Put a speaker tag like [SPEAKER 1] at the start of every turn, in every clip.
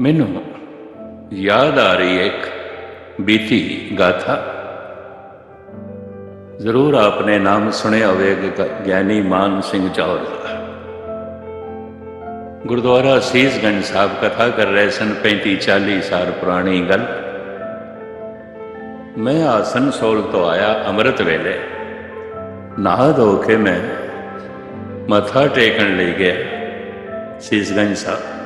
[SPEAKER 1] ਮੈਨੂੰ ਯਾਦ ਆ ਰਹੀ ਹੈ ਇੱਕ ਬੀਤੀ ਗਾਥਾ। ਜ਼ਰੂਰ ਆਪਨੇ ਨਾਮ ਸੁਣਿਆ ਹੋਵੇਗਾ ਗਿਆਨੀ ਮਾਨ ਸਿੰਘ ਚੌਰ ਗੁਰਦੁਆਰਾ ਸੀਸਗੰਜ ਸਾਹਿਬ ਕਥਾ ਕਰ ਰਹੇ ਸਨ 35 40 ਸਾਲ ਪੁਰਾਣੀ ਗੱਲ। ਮੈਂ ਆਸਨ ਸੋਲ ਤੋਂ ਆਇਆ ਅੰਮ੍ਰਿਤ ਵੇਲੇ। ਨਹਾ ਧੋ ਕੇ ਮੈਂ ਮੱਥਾ ਟੇਕਣ ਲਈ ਗਿਆ ਸੀਸਗੰਜ ਸਾਹਿਬ।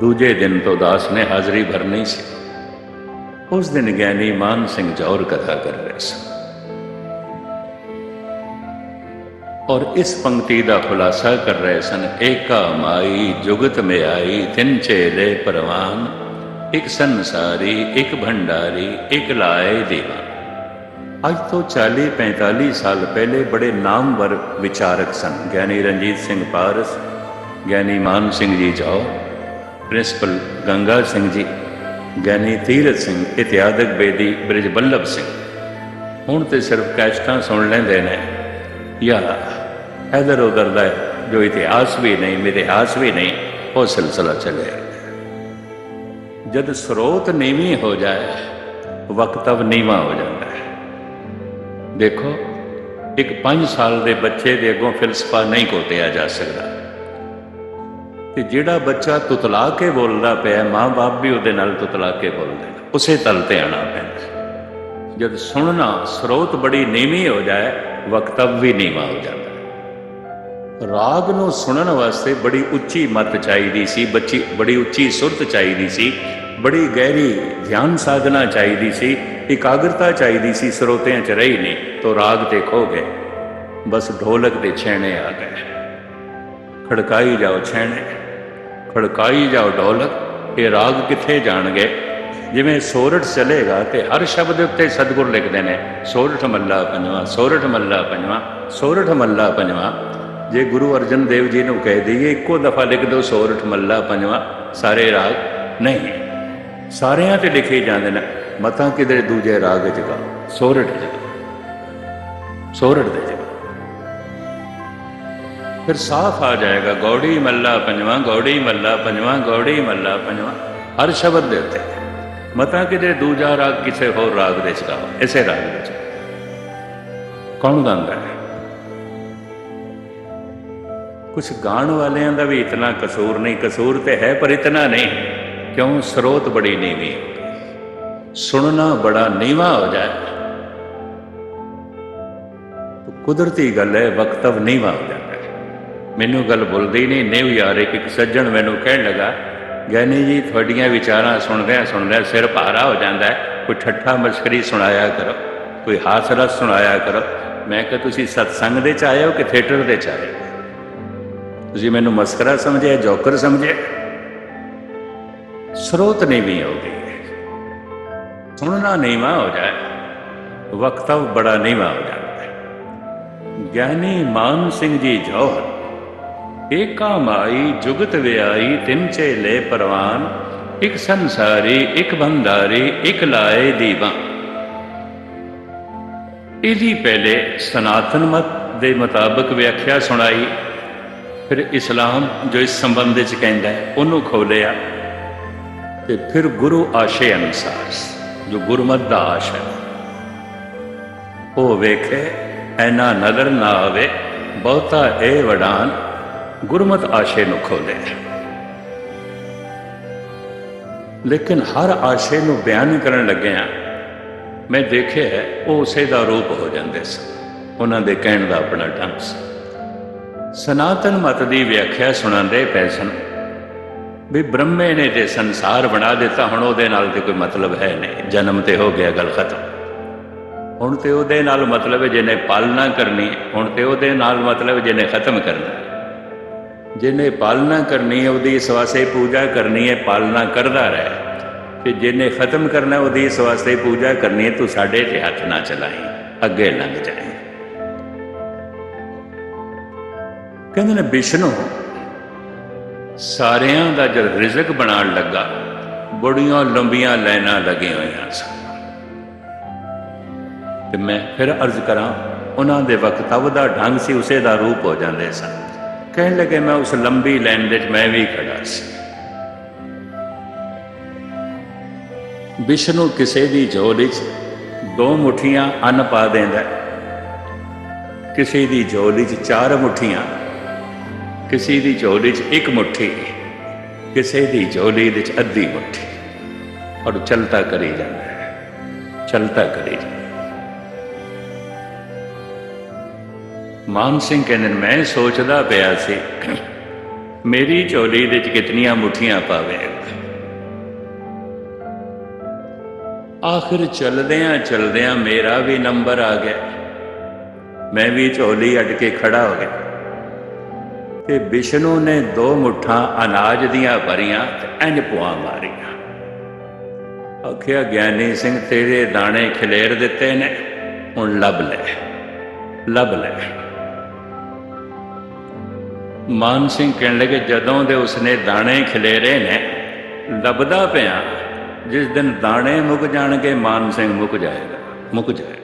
[SPEAKER 1] ਦੂਜੇ ਦਿਨ ਤੋਂ ਦਾਸ ਨੇ ਹਾਜ਼ਰੀ ਭਰਨੀ ਸੀ ਉਸ ਦਿਨ ਗਿਆਨੀ ਮਾਨ ਸਿੰਘ ਜੌਰ ਕਥਾ ਕਰ ਰਹੇ ਸਨ ਔਰ ਇਸ ਪੰਕਤੀ ਦਾ ਖੁਲਾਸਾ ਕਰ ਰਹੇ ਸਨ ਏਕਾ ਮਾਈ ਜੁਗਤ ਮੇ ਆਈ ਤਿੰਨ ਚੇਲੇ ਪਰਵਾਨ ਇੱਕ ਸੰਸਾਰੀ ਇੱਕ ਭੰਡਾਰੀ ਇੱਕ ਲਾਏ ਦੀਵਾਨ ਅੱਜ ਤੋਂ 40 45 ਸਾਲ ਪਹਿਲੇ ਬੜੇ ਨਾਮਵਰ ਵਿਚਾਰਕ ਸਨ ਗਿਆਨੀ ਰਣਜੀਤ ਸਿੰਘ ਪਾਰਸ ਗਿਆਨੀ ਮਾਨ ਸਿੰਘ ਜੀ ਜਾਓ ਪ੍ਰਿੰਸੀਪਲ ਗੰਗਾ ਸਿੰਘ ਜੀ, ਗਿਆਨੀ ਤੀਰਥ ਸਿੰਘ ਇਤਿਆਦਕ ਬੇਦੀ ਬ੍ਰਿਜ ਬੱਲਭ ਸਿੰਘ। ਹੁਣ ਤੇ ਸਿਰਫ ਕੈਸਟਾਂ ਸੁਣ ਲੈਂਦੇ ਨੇ। ਜਾਂ ਇਧਰ ਉਧਰ ਦਾ ਜੋ ਇਤਿਹਾਸ ਵੀ ਨਹੀਂ ਮੇਰੇ ਹਾਸ ਵੀ ਨਹੀਂ, ਉਹ ਸਿਲਸਿਲਾ ਚੱਲਿਆ ਜਦ ਸਰੋਤ ਨੀਵੀਂ ਹੋ ਜਾਏ, ਵਕਤਵ ਨੀਵਾ ਹੋ ਜਾਂਦਾ ਹੈ। ਦੇਖੋ, ਇੱਕ 5 ਸਾਲ ਦੇ ਬੱਚੇ ਦੇ ਅੱਗੋਂ ਫਿਲਸਫਾ ਨਹੀਂ ਕੋਤਿਆ ਜਾ ਸਕਦਾ। ਤੇ ਜਿਹੜਾ ਬੱਚਾ ਤੁਤਲਾ ਕੇ ਬੋਲਦਾ ਪਿਆ, ਮਾਂ-ਬਾਪ ਵੀ ਉਹਦੇ ਨਾਲ ਤੁਤਲਾ ਕੇ ਬੋਲਦੇ ਨੇ। ਉਸੇ ਤਲ ਤੇ ਆਣਾ ਪੈਂਦਾ। ਜਦ ਸੁਣਨਾ ਸਰੋਤ ਬੜੀ ਨੀਵੀਂ ਹੋ ਜਾਏ, ਵਕਤਵ ਵੀ ਨੀਵਾ ਹੋ ਜਾਂਦਾ। ਰਾਗ ਨੂੰ ਸੁਣਨ ਵਾਸਤੇ ਬੜੀ ਉੱਚੀ ਮਤ ਚਾਹੀਦੀ ਸੀ, ਬੱਚੀ ਬੜੀ ਉੱਚੀ ਸੁਰਤ ਚਾਹੀਦੀ ਸੀ, ਬੜੀ ਗਹਿਰੀ ਧਿਆਨ ਸਾਧਨਾ ਚਾਹੀਦੀ ਸੀ, ਇਕਾਗਰਤਾ ਚਾਹੀਦੀ ਸੀ, ਸਰੋਤਿਆਂ 'ਚ ਰਹੀ ਨਹੀਂ, ਤੋ ਰਾਗ ਤੇ ਖੋ ਗਏ। ਬਸ ਢੋਲਕ ਦੇ ਛੈਣੇ ਆ ਗਏ। ਖੜਕਾਈ ਜਾਓ ਛੈਣੇ। ਖੜਕਾਈ ਜਾਓ ਢੋਲਕ ਇਹ ਰਾਗ ਕਿੱਥੇ ਜਾਣਗੇ? ਜਿਵੇਂ ਸੋਰਠ ਚਲੇਗਾ ਤੇ ਹਰ ਸ਼ਬਦ ਉੱਤੇ ਸਤਿਗੁਰ ਲਿਖਦੇ ਨੇ। ਸੋਰਠ ਮੱਲਾ ਪੰਜਵਾ, ਸੋਰਠ ਮੱਲਾ ਪੰਜਵਾ, ਸੋਰਠ ਮੱਲਾ ਪੰਜਵਾ। ਜੇ ਗੁਰੂ ਅਰਜਨ ਦੇਵ ਜੀ ਨੂੰ ਕਹਿ ਦਈਏ, ਇੱਕੋ ਦਫਾ ਲਿਖ ਦਿਓ ਸੋਰਠ ਮੱਲਾ ਪੰਜਵਾ। ਸਾਰੇ ਰਾਗ ਨਹੀਂ, ਸਾਰਿਆਂ ਤੇ ਲਿਖੇ ਜਾਂਦੇ ਨੇ। ਮਤਾਂ ਕਿਧਰੇ ਦੂਜੇ ਰਾਗ ਚ ਗਾ, ਸੋਰਠ ਚ ਗਾ। ਸੋਰਠ ਦੇ ਫਿਰ ਸਾਫ਼ ਆ ਜਾਏਗਾ, ਗੌੜੀ ਮੱਲਾ ਪੰਜਵਾਂ, ਗੌੜੀ ਮੱਲਾ ਪੰਜਵਾਂ, ਗੌੜੀ ਮੱਲਾ ਪੰਜਵਾਂ। ਹਰ ਸ਼ਬਦ ਦੇ ਉੱਤੇ। ਮਤਾ ਕਿ ਜੇ ਦੂਜਾ ਰਾਗ ਕਿਸੇ ਹੋਰ ਰਾਗ ਦੇ ਚ ਗਾਓ ਇਸੇ ਰਾਗ ਵਿੱਚ ਕੌਣ ਗਾਉਂਦਾ ਹੈ? ਕੁਝ ਗਾਣ ਵਾਲਿਆਂ ਦਾ ਵੀ ਇਤਨਾ ਕਸੂਰ ਨਹੀਂ, ਕਸੂਰ ਤੇ ਹੈ ਪਰ ਇਤਨਾ ਨਹੀਂ। ਕਿਉਂ? ਸਰੋਤ ਬੜੀ ਨੀਵੀਂ ਸੁਣਨਾ ਬੜਾ ਨੀਵਾ ਹੋ ਜਾਏ। ਕੁਦਰਤੀ ਗੱਲ ਹੈ, ਵਕਤਵ ਨੀਵਾ ਹੋ ਜਾਂਦਾ ਮੈਨੂੰ ਗੱਲ ਭੁੱਲਦੀ ਨਹੀਂ ਨਿਵ ਯਾਰ, ਇੱਕ ਇੱਕ ਸੱਜਣ ਮੈਨੂੰ ਕਹਿਣ ਲੱਗਾ, ਗਿਆਨੀ ਜੀ, ਤੁਹਾਡੀਆਂ ਵਿਚਾਰਾਂ ਸੁਣਦਿਆਂ ਸੁਣਦਿਆਂ ਸਿਰ ਭਾਰਾ ਹੋ ਜਾਂਦਾ ਕੋਈ ਠੱਠਾ ਮਸਕਰੀ ਸੁਣਾਇਆ ਕਰੋ, ਕੋਈ ਹਾਸ ਰਸ ਸੁਣਾਇਆ ਕਰੋ। ਮੈਂ ਕਿਹਾ, ਤੁਸੀਂ ਸਤਸੰਗ ਦੇ ਚ ਆਏ ਹੋ ਕਿ ਥੀਏਟਰ ਦੇ ਚ ਆਏ ਹੋ? ਤੁਸੀਂ ਮੈਨੂੰ ਮਸਕਰਾ ਸਮਝਿਆ, ਜੋਕਰ ਸਮਝਿਆ? ਸਰੋਤ ਨਹੀਂ ਵੀ ਗਈ ਸੁਣਨਾ ਨੀਵਾਂ ਹੋ ਜਾਏ, ਵਕਤਵ ਬੜਾ ਨੀਵਾਂ ਹੋ ਜਾਂਦਾ ਹੈ। ਗਿਆਨੀ ਮਾਨ ਸਿੰਘ ਜੀ, ਜੋਹਰ ਏਕਾ ਮਾਈ ਜੁਗਤ ਵਿਆਈ ਤਿੰਨ ਚੇਲੇ ਪਰਵਾਨ, ਇੱਕ ਸੰਸਾਰੀ, ਇੱਕ ਬੰਦਾਰੀ ਇਕ ਲਾਏ ਦੀਵਾ ਇਹਦੀ ਪਹਿਲੇ ਸਨਾਤਨ ਮਤ ਦੇ ਮੁਤਾਬਕ ਵਿਆਖਿਆ ਸੁਣਾਈ, ਫਿਰ ਇਸਲਾਮ ਜੋ ਇਸ ਸੰਬੰਧ ਵਿੱਚ ਕਹਿੰਦਾ ਹੈ, ਉਹਨੂੰ ਖੋਲਿਆ ਤੇ ਫਿਰ ਗੁਰੂ ਆਸ਼ੇ ਅਨੁਸਾਰ, ਜੋ ਗੁਰਮਤ ਦਾ ਆਸ਼ ਹੈ, ਉਹ ਵੇਖੇ, ਐਨਾ ਨਦਰ ਨਾ ਆਵੇ, ਬਹੁਤਾ ਇਹ ਵਡਾਨ ਗੁਰਮਤ ਆਸ਼ੇ ਨੂੰ ਖੋਲੇ ਲੇਕਿਨ ਹਰ ਆਸ਼ੇ ਨੂੰ ਬਿਆਨ ਕਰਨ ਲੱਗਿਆ ਮੈਂ ਦੇਖਿਆ ਉਹ ਉਸੇ ਦਾ ਰੂਪ ਹੋ ਜਾਂਦੇ ਸਨ। ਉਹਨਾਂ ਦੇ ਕਹਿਣ ਦਾ ਆਪਣਾ ਢੰਗ ਸੀ। ਸਨਾਤਨ ਮਤ ਦੀ ਵਿਆਖਿਆ ਸੁਣਾਉਂਦੇ ਪਏ ਸਨ। ਵੀ ਬ੍ਰਹਮੇ ਨੇ ਤੇ ਸੰਸਾਰ ਬਣਾ ਦਿੱਤਾ, ਹੁਣ ਉਹਦੇ ਨਾਲ ਤੇ ਕੋਈ ਮਤਲਬ ਹੈ ਨਹੀਂ। ਜਨਮ ਤੇ ਹੋ ਗਿਆ, ਗੱਲ ਖਤਮ। ਹੁਣ ਤੇ ਉਹਦੇ ਨਾਲ ਮਤਲਬ ਹੈ ਜਿਹਨੇ ਪਾਲਣਾ ਕਰਨੀ, ਹੁਣ ਤੇ ਉਹਦੇ ਨਾਲ ਮਤਲਬ ਜਿਹਨੇ ਖਤਮ ਕਰਨਾ। ਜਿਹਨੇ ਪਾਲਣਾ ਕਰਨੀ ਹੈ, ਉਹਦੀ ਇਸ ਵਾਸਤੇ ਪੂਜਾ ਕਰਨੀ ਹੈ, ਪਾਲਣਾ ਕਰਦਾ ਰਹਿ। ਤੇ ਜਿਹਨੇ ਖਤਮ ਕਰਨਾ ਉਹਦੀ ਇਸ ਵਾਸਤੇ ਪੂਜਾ ਕਰਨੀ ਹੈ, ਤੂੰ ਸਾਡੇ ਤੇ ਹੱਥ ਨਾ ਚਲਾਈ, ਅੱਗੇ ਲੰਘ ਜਾਏ ਕਹਿੰਦੇ ਨੇ ਵਿਸ਼ਨੂੰ ਸਾਰਿਆਂ ਦਾ ਜਦ ਰਿਜ਼ਕ ਬਣਾਉਣ ਲੱਗਾ, ਬੜੀਆਂ ਲੰਬੀਆਂ ਲਾਈਨਾਂ ਲੱਗੀਆਂ ਹੋਈਆਂ ਸਨ। ਤੇ ਮੈਂ ਫਿਰ ਅਰਜ਼ ਕਰਾਂ, ਉਹਨਾਂ ਦੇ ਵਕਤਵ ਦਾ ਢੰਗ ਸੀ, ਉਸੇ ਦਾ ਰੂਪ ਹੋ ਜਾਂਦੇ ਸਨ। ਕਹਿਣ ਲੱਗੇ, ਮੈਂ ਉਸ ਲੰਬੀ ਲਾਈਨ ਦੇ ਵਿੱਚ ਮੈਂ ਵੀ ਖੜਾ ਸੀ। ਵਿਸ਼ਨੂੰ ਕਿਸੇ ਦੀ ਝੋਲੀ 'ਚ ਦੋ ਮੁਠੀਆਂ ਅੰਨ ਪਾ ਦਿੰਦਾ ਕਿਸੇ ਦੀ ਝੋਲੀ 'ਚ ਚਾਰ ਮੁਠੀਆਂ, ਕਿਸੇ ਦੀ ਝੋਲੀ 'ਚ ਇੱਕ ਮੁਠੀ, ਕਿਸੇ ਦੀ ਝੋਲੀ ਵਿੱਚ ਅੱਧੀ ਮੁੱਠੀ। ਔਰ ਚਲਤਾ ਕਰੀ ਜਾਂਦਾ ਚਲਤਾ ਕਰੀ ਜਾਂਦਾ ਮਾਨ ਸਿੰਘ ਕਹਿੰਦੇ ਨੇ, ਮੈਂ ਸੋਚਦਾ ਪਿਆ ਸੀ ਮੇਰੀ ਝੋਲੀ ਦੇ 'ਚ ਕਿਤਨੀਆਂ ਮੁਠੀਆਂ ਪਾਵੇ। ਆਖਿਰ ਚੱਲਦਿਆਂ ਚੱਲਦਿਆਂ ਮੇਰਾ ਵੀ ਨੰਬਰ ਆ ਗਿਆ। ਮੈਂ ਵੀ ਝੋਲੀ ਅੱਡ ਕੇ ਖੜਾ ਹੋ ਗਿਆ। ਤੇ ਵਿਸ਼ਨੂੰ ਨੇ ਦੋ ਮੁੱਠਾਂ ਅਨਾਜ ਦੀਆਂ ਭਰੀਆਂ ਤੇ ਪੁਆ ਮਾਰੀਆਂ। ਆਖਿਆ ਗਿਆਨੀ ਸਿੰਘ ਤੇਰੇ ਦਾਣੇ ਖਿਲੇਰ ਦਿੱਤੇ ਨੇ ਹੁਣ ਲੱਭ ਲੈ ਲੱਭ ਲੈ। ਮਾਨ ਸਿੰਘ ਕਹਿਣ ਲੱਗੇ, ਜਦੋਂ ਦੇ ਉਸਨੇ ਦਾਣੇ ਖਿਲੇਰੇ ਨੇ, ਲੱਭਦਾ ਪਿਆ, ਜਿਸ ਦਿਨ ਦਾਣੇ ਮੁੱਕ ਜਾਣਗੇ, ਮਾਨ ਸਿੰਘ ਮੁੱਕ ਜਾਏਗਾ ਮੁੱਕ ਜਾਏਗਾ।